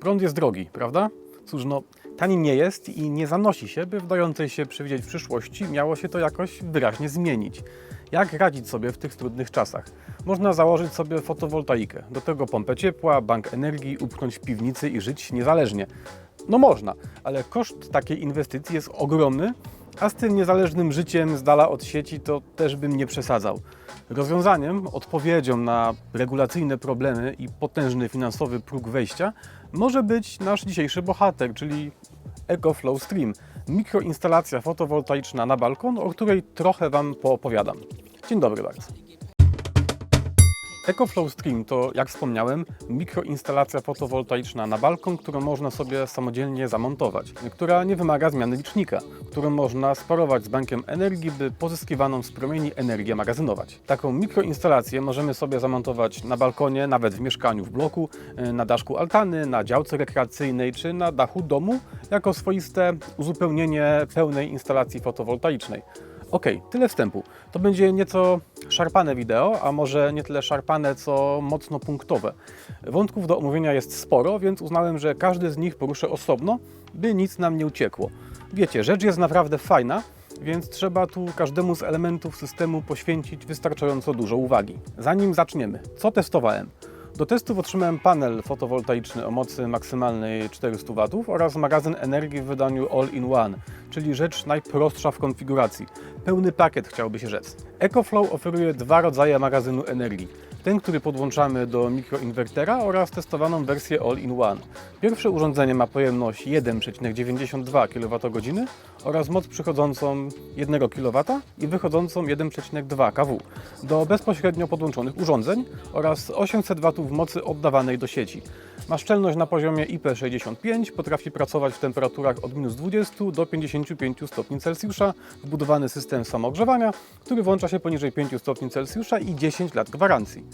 Prąd jest drogi, prawda? Cóż, no, tani nie jest i nie zanosi się, by w dającej się przewidzieć przyszłości miało się to jakoś wyraźnie zmienić. Jak radzić sobie w tych trudnych czasach? Można założyć sobie fotowoltaikę, do tego pompę ciepła, bank energii, upchnąć w piwnicy i żyć niezależnie. No można, ale koszt takiej inwestycji jest ogromny, a z tym niezależnym życiem z dala od sieci to też bym nie przesadzał. Rozwiązaniem, odpowiedzią na regulacyjne problemy i potężny finansowy próg wejścia może być nasz dzisiejszy bohater, czyli EcoFlow Stream, mikroinstalacja fotowoltaiczna na balkon, o której trochę Wam poopowiadam. Dzień dobry bardzo. EcoFlow Stream to, jak wspomniałem, mikroinstalacja fotowoltaiczna na balkon, którą można sobie samodzielnie zamontować, która nie wymaga zmiany licznika, którą można sparować z bankiem energii, by pozyskiwaną z promieni energię magazynować. Taką mikroinstalację możemy sobie zamontować na balkonie, nawet w mieszkaniu w bloku, y, na daszku altany, na działce rekreacyjnej czy na dachu domu, jako swoiste uzupełnienie pełnej instalacji fotowoltaicznej. Ok, tyle wstępu. To będzie nieco szarpane wideo, a może nie tyle szarpane, co mocno punktowe. Wątków do omówienia jest sporo, więc uznałem, że każdy z nich poruszę osobno, by nic nam nie uciekło. Wiecie, rzecz jest naprawdę fajna, więc trzeba tu każdemu z elementów systemu poświęcić wystarczająco dużo uwagi. Zanim zaczniemy, co testowałem? Do testów otrzymałem panel fotowoltaiczny o mocy maksymalnej 400 W oraz magazyn energii w wydaniu All-in-One, czyli rzecz najprostsza w konfiguracji. Pełny pakiet chciałby się rzec. EcoFlow oferuje dwa rodzaje magazynu energii. Ten, który podłączamy do mikroinwertera oraz testowaną wersję All-in-One. Pierwsze urządzenie ma pojemność 1,92 kWh oraz moc przychodzącą 1 kW i wychodzącą 1,2 kW do bezpośrednio podłączonych urządzeń oraz 800 W mocy oddawanej do sieci. Ma szczelność na poziomie IP65, potrafi pracować w temperaturach od minus 20 do 55 stopni Celsjusza, wbudowany system samoogrzewania, który włącza się poniżej 5 stopni Celsjusza i 10 lat gwarancji.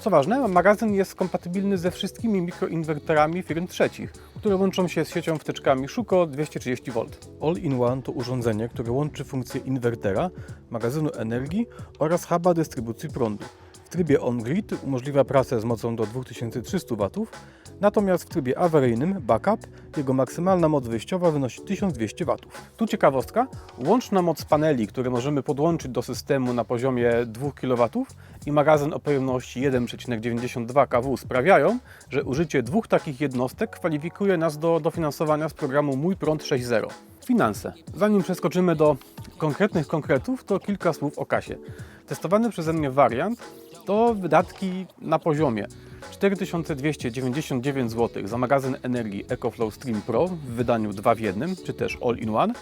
Co ważne, magazyn jest kompatybilny ze wszystkimi mikroinwerterami firm trzecich, które łączą się z siecią wtyczkami Szuko 230V. All-in-One to urządzenie, które łączy funkcję inwertera, magazynu energii oraz huba dystrybucji prądu. W trybie on-grid umożliwia pracę z mocą do 2300 W, natomiast w trybie awaryjnym backup jego maksymalna moc wyjściowa wynosi 1200 W. Tu ciekawostka, łączna moc paneli, które możemy podłączyć do systemu na poziomie 2 kW i magazyn o pojemności 1,92 kW sprawiają, że użycie dwóch takich jednostek kwalifikuje nas do dofinansowania z programu Mój Prąd 6.0. Finanse. Zanim przeskoczymy do konkretnych konkretów, to kilka słów o kasie. Testowany przeze mnie wariant to wydatki na poziomie 4299 zł za magazyn energii EcoFlow Stream Pro w wydaniu 2 w 1, czy też All-in-One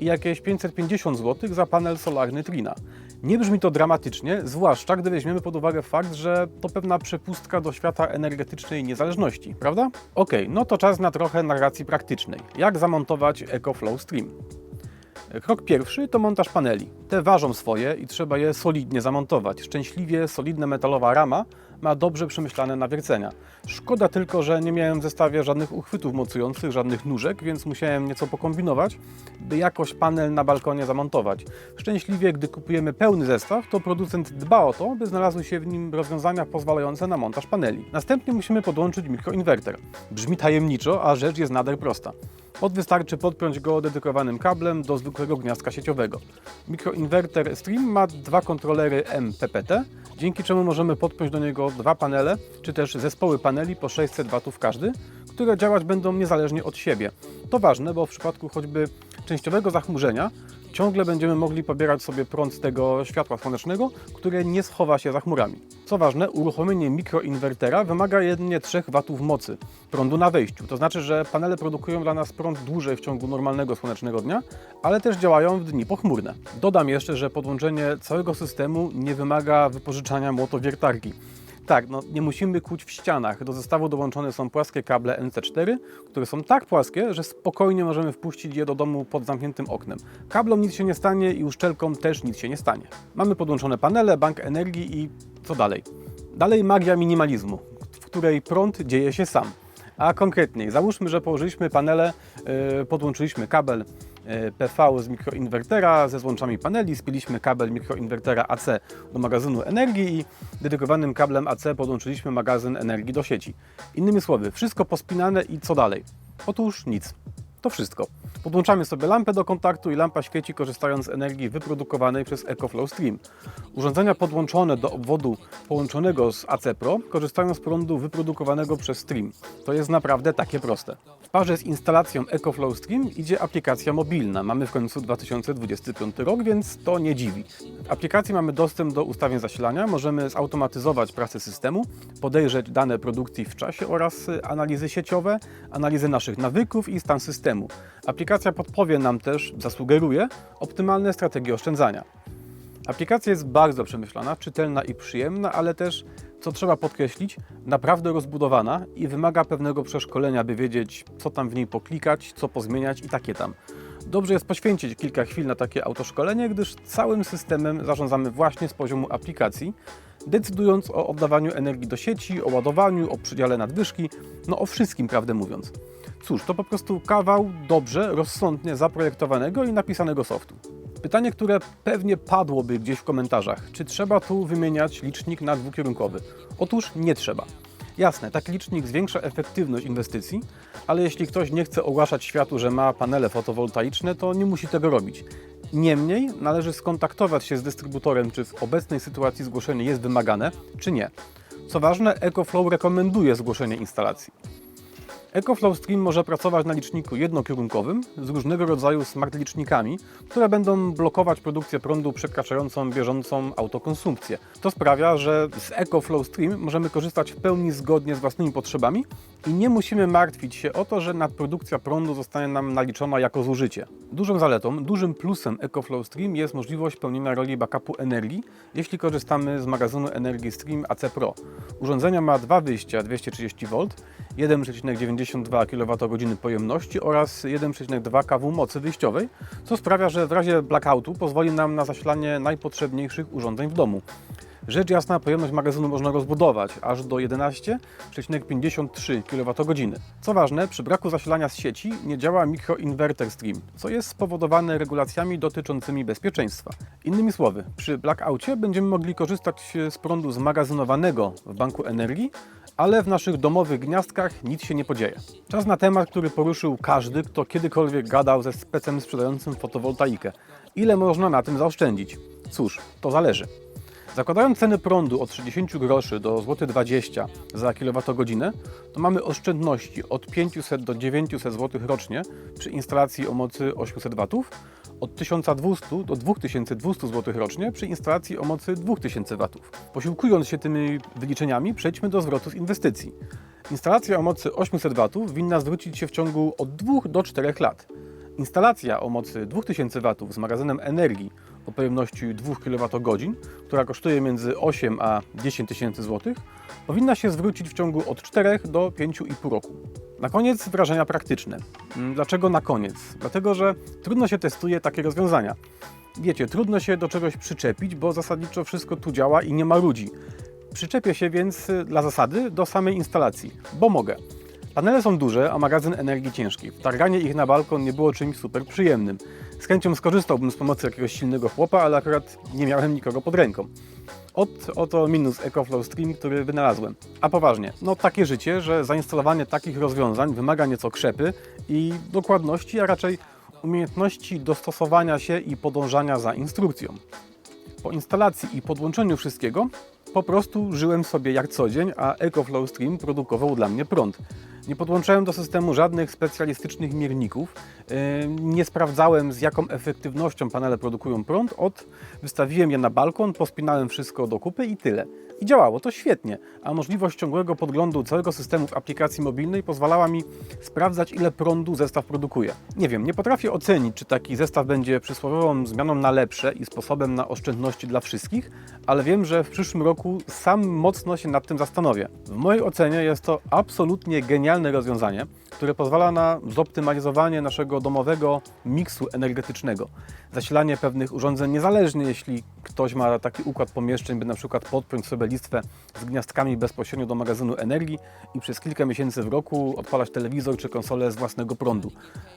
i jakieś 550 zł za panel solarny Trina. Nie brzmi to dramatycznie, zwłaszcza gdy weźmiemy pod uwagę fakt, że to pewna przepustka do świata energetycznej niezależności, prawda? Ok, no to czas na trochę narracji praktycznej. Jak zamontować EcoFlow Stream? Krok pierwszy to montaż paneli. Te ważą swoje i trzeba je solidnie zamontować. Szczęśliwie solidna metalowa rama ma dobrze przemyślane nawiercenia. Szkoda tylko, że nie miałem w zestawie żadnych uchwytów mocujących, żadnych nóżek, więc musiałem nieco pokombinować, by jakoś panel na balkonie zamontować. Szczęśliwie, gdy kupujemy pełny zestaw, to producent dba o to, by znalazły się w nim rozwiązania pozwalające na montaż paneli. Następnie musimy podłączyć mikroinwerter. Brzmi tajemniczo, a rzecz jest nader prosta. Od wystarczy podpiąć go dedykowanym kablem do zwykłego gniazdka sieciowego. Mikroinwerter Stream ma dwa kontrolery MPPT, dzięki czemu możemy podpiąć do niego dwa panele, czy też zespoły paneli po 600 W każdy, które działać będą niezależnie od siebie. To ważne, bo w przypadku choćby częściowego zachmurzenia ciągle będziemy mogli pobierać sobie prąd z tego światła słonecznego, które nie schowa się za chmurami. Co ważne, uruchomienie mikroinwertera wymaga jedynie 3 W mocy prądu na wejściu. To znaczy, że panele produkują dla nas prąd dłużej w ciągu normalnego słonecznego dnia, ale też działają w dni pochmurne. Dodam jeszcze, że podłączenie całego systemu nie wymaga wypożyczania młotowiertarki. Tak, no nie musimy kłuć w ścianach. Do zestawu dołączone są płaskie kable NC4, które są tak płaskie, że spokojnie możemy wpuścić je do domu pod zamkniętym oknem. Kablom nic się nie stanie i uszczelkom też nic się nie stanie. Mamy podłączone panele, bank energii i co dalej? Dalej magia minimalizmu, w której prąd dzieje się sam. A konkretniej, załóżmy, że położyliśmy panele, yy, podłączyliśmy kabel e, PV z mikroinwertera ze złączami paneli, spiliśmy kabel mikroinwertera AC do magazynu energii i dedykowanym kablem AC podłączyliśmy magazyn energii do sieci. Innymi słowy, wszystko pospinane i co dalej? Otóż nic. To wszystko. Podłączamy sobie lampę do kontaktu i lampa świeci korzystając z energii wyprodukowanej przez EcoFlow Stream. Urządzenia podłączone do obwodu połączonego z AC Pro korzystają z prądu wyprodukowanego przez Stream. To jest naprawdę takie proste. W parze z instalacją EcoFlow Stream idzie aplikacja mobilna. Mamy w końcu 2025 rok, więc to nie dziwi. W aplikacji mamy dostęp do ustawień zasilania, możemy zautomatyzować pracę systemu, podejrzeć dane produkcji w czasie oraz y, analizy sieciowe, analizę naszych nawyków i stan systemu. Aplikacja podpowie nam też, zasugeruje optymalne strategie oszczędzania. Aplikacja jest bardzo przemyślana, czytelna i przyjemna, ale też, co trzeba podkreślić, naprawdę rozbudowana i wymaga pewnego przeszkolenia, by wiedzieć, co tam w niej poklikać, co pozmieniać i takie tam. Dobrze jest poświęcić kilka chwil na takie autoszkolenie, gdyż całym systemem zarządzamy właśnie z poziomu aplikacji, decydując o oddawaniu energii do sieci, o ładowaniu, o przydziale nadwyżki, no o wszystkim, prawdę mówiąc. Cóż, to po prostu kawał dobrze, rozsądnie zaprojektowanego i napisanego softu. Pytanie, które pewnie padłoby gdzieś w komentarzach, czy trzeba tu wymieniać licznik na dwukierunkowy? Otóż nie trzeba. Jasne, taki licznik zwiększa efektywność inwestycji, ale jeśli ktoś nie chce ogłaszać światu, że ma panele fotowoltaiczne, to nie musi tego robić. Niemniej należy skontaktować się z dystrybutorem, czy w obecnej sytuacji zgłoszenie jest wymagane, czy nie. Co ważne, EcoFlow rekomenduje zgłoszenie instalacji. EcoFlow Stream może pracować na liczniku jednokierunkowym z różnego rodzaju smart licznikami, które będą blokować produkcję prądu przekraczającą bieżącą autokonsumpcję. To sprawia, że z EcoFlow Stream możemy korzystać w pełni zgodnie z własnymi potrzebami i nie musimy martwić się o to, że nadprodukcja prądu zostanie nam naliczona jako zużycie. Dużą zaletą, dużym plusem EcoFlow Stream jest możliwość pełnienia roli backupu energii, jeśli korzystamy z magazynu energii Stream AC Pro. Urządzenie ma dwa wyjścia 230 V, 1,92 kWh pojemności oraz 1,2 kW mocy wyjściowej, co sprawia, że w razie blackoutu pozwoli nam na zasilanie najpotrzebniejszych urządzeń w domu. Rzecz jasna, pojemność magazynu można rozbudować aż do 11,53 kWh. Co ważne, przy braku zasilania z sieci nie działa mikroinwerter Stream, co jest spowodowane regulacjami dotyczącymi bezpieczeństwa. Innymi słowy, przy blackoutie będziemy mogli korzystać z prądu zmagazynowanego w banku energii, ale w naszych domowych gniazdkach nic się nie podzieje. Czas na temat, który poruszył każdy, kto kiedykolwiek gadał ze specem sprzedającym fotowoltaikę. Ile można na tym zaoszczędzić? Cóż, to zależy. Zakładając ceny prądu od 60 groszy do złoty 20 za kWh, to mamy oszczędności od 500 do 900 zł rocznie przy instalacji o mocy 800 W, od 1200 do 2200 zł rocznie przy instalacji o mocy 2000 W. Posiłkując się tymi wyliczeniami, przejdźmy do zwrotu z inwestycji. Instalacja o mocy 800 W winna zwrócić się w ciągu od 2 do 4 lat. Instalacja o mocy 2000 W z magazynem energii o pojemności 2 kWh, która kosztuje między 8 a 10 tysięcy złotych, powinna się zwrócić w ciągu od 4 do 5,5 roku. Na koniec wrażenia praktyczne. Mm, Dlaczego na koniec? Dlatego, że trudno się testuje takie rozwiązania. Wiecie, trudno się do czegoś przyczepić, bo zasadniczo wszystko tu działa i nie ma ludzi. Przyczepię się więc y, dla zasady do samej instalacji, bo mogę. Panele są duże, a magazyn energii ciężki. Wtarganie ich na balkon nie było czymś super przyjemnym. Z chęcią skorzystałbym z pomocy jakiegoś silnego chłopa, ale akurat nie miałem nikogo pod ręką. Od, oto minus EcoFlow Stream, który wynalazłem. A poważnie, no takie życie, że zainstalowanie takich rozwiązań wymaga nieco krzepy i dokładności, a raczej umiejętności dostosowania się i podążania za instrukcją. Po instalacji i podłączeniu wszystkiego po prostu żyłem sobie jak co dzień, a EcoFlow Stream produkował dla mnie prąd. Nie podłączałem do systemu żadnych specjalistycznych mierników, yy, nie sprawdzałem z jaką efektywnością panele produkują prąd, od wystawiłem je na balkon, pospinałem wszystko do kupy i tyle. I działało to świetnie, a możliwość ciągłego podglądu całego systemu w aplikacji mobilnej pozwalała mi sprawdzać ile prądu zestaw produkuje. Nie wiem, nie potrafię ocenić, czy taki zestaw będzie przysłowiową zmianą na lepsze i sposobem na oszczędności dla wszystkich, ale wiem, że w przyszłym roku sam mocno się nad tym zastanowię. W mojej ocenie jest to absolutnie genialne rozwiązanie, które pozwala na zoptymalizowanie naszego domowego miksu energetycznego. Zasilanie pewnych urządzeń niezależnie, jeśli ktoś ma taki układ pomieszczeń, by na przykład podpiąć sobie listwę z gniazdkami bezpośrednio do magazynu energii i przez kilka miesięcy w roku odpalać telewizor czy konsolę z własnego prądu.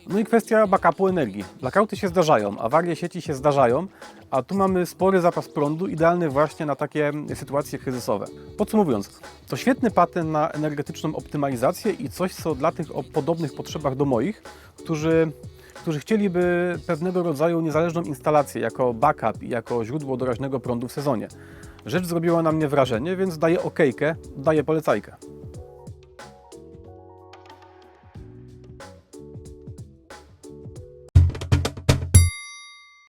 No i kwestia backupu energii. Blackouty się zdarzają, awarie sieci się zdarzają, a tu mamy spory zapas prądu, idealny właśnie na takie sytuacje kryzysowe. Podsumowując, to świetny patent na energetyczną optymalizację i coś, co dla tych o podobnych potrzebach do moich, którzy którzy chcieliby pewnego rodzaju niezależną instalację jako backup i jako źródło doraźnego prądu w sezonie. Rzecz zrobiła na mnie wrażenie, więc daję okejkę, daję polecajkę.